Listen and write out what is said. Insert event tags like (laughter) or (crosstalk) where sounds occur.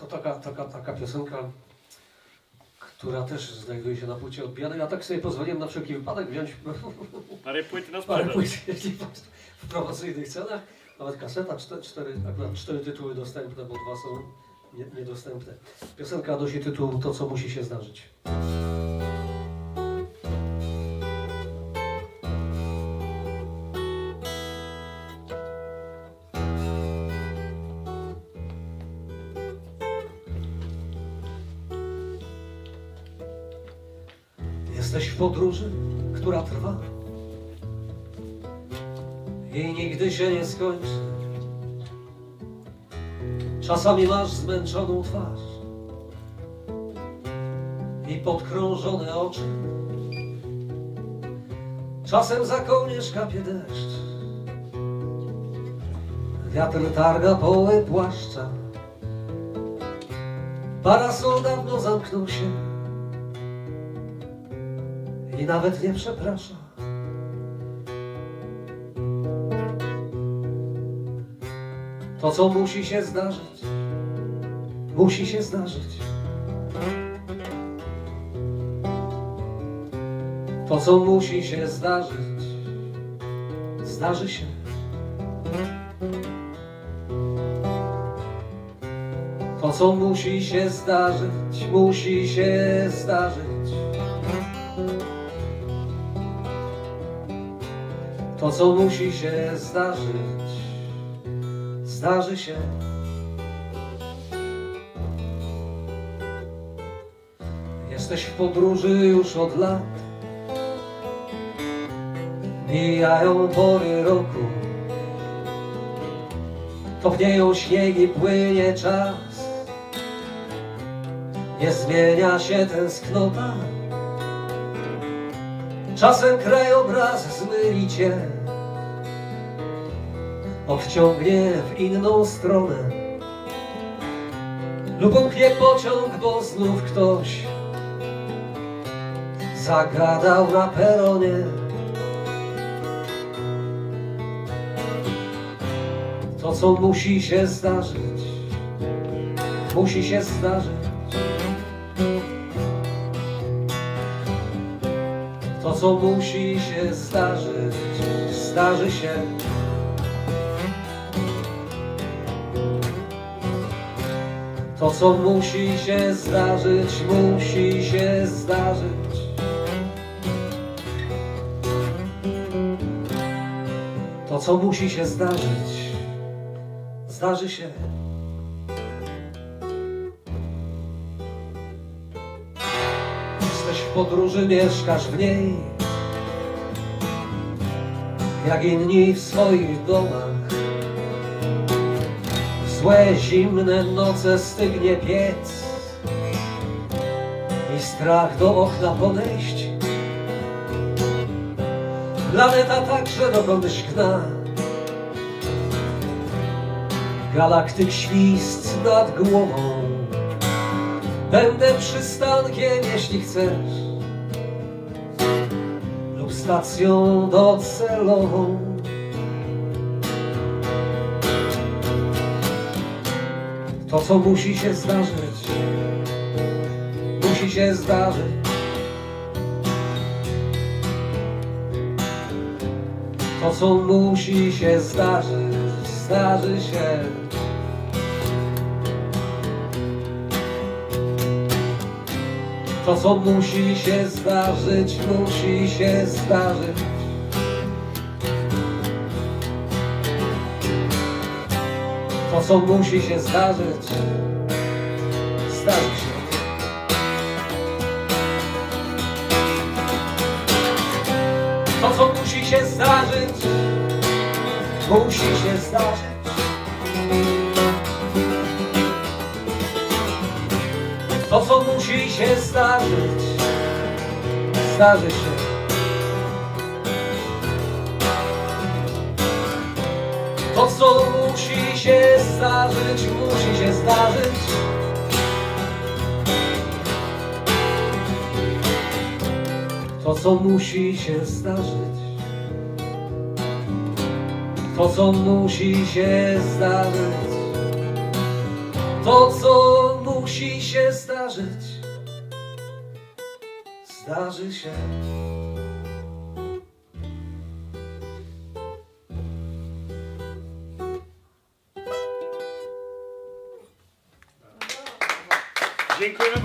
To taka, taka, taka piosenka, która też znajduje się na płycie odbijane. Ja tak sobie pozwoliłem na wszelki wypadek wziąć (laughs) Parę płyt na parę płyt, w promocyjnych cenach. Nawet kaseta, cztery, cztery, akurat cztery tytuły dostępne, bo dwa są nie- niedostępne. Piosenka nosi tytuł To, co musi się zdarzyć. Jesteś w podróży, która trwa i nigdy się nie skończy. Czasami masz zmęczoną twarz i podkrążone oczy. Czasem za kołnierz kapie deszcz. Wiatr targa poły płaszcza. Parasol dawno zamknął się i nawet nie przeprasza. To, co musi się zdarzyć, musi się zdarzyć. To, co musi się zdarzyć, zdarzy się. To, co musi się zdarzyć, musi się zdarzyć. To, co musi się zdarzyć, zdarzy się. Jesteś w podróży już od lat. Mijają pory roku. Topnieją śniegi, płynie czas. Nie zmienia się tęsknota. Czasem krajobraz zmyli cię odciągnie w inną stronę lub umknie pociąg, bo znów ktoś zagadał na peronie. To, co musi się zdarzyć, musi się zdarzyć. Co musi się zdarzyć, zdarzy się. To, co musi się zdarzyć, musi się zdarzyć. To, co musi się zdarzyć, zdarzy się. Podróży, mieszkasz w niej, jak inni w swoich domach. W złe, zimne noce stygnie piec i strach do okna podejść. Planeta także dokądś gna. Galaktyk świst nad głową. Będę przystankiem, jeśli chcesz, lub stacją docelową. To, co musi się zdarzyć, musi się zdarzyć. To, co musi się zdarzyć, zdarzy się. To, co musi się zdarzyć, musi się zdarzyć. To, co musi się zdarzyć, zdarzy się. To, co musi się zdarzyć, musi się zdarzyć. Się zdarzyć, zdarzy się. To, co musi się zdarzyć, musi się zdarzyć. To, co musi się zdarzyć. To, co musi się zdarzyć. To, co musi się zdarzyć, zdarzy się. Dziękujemy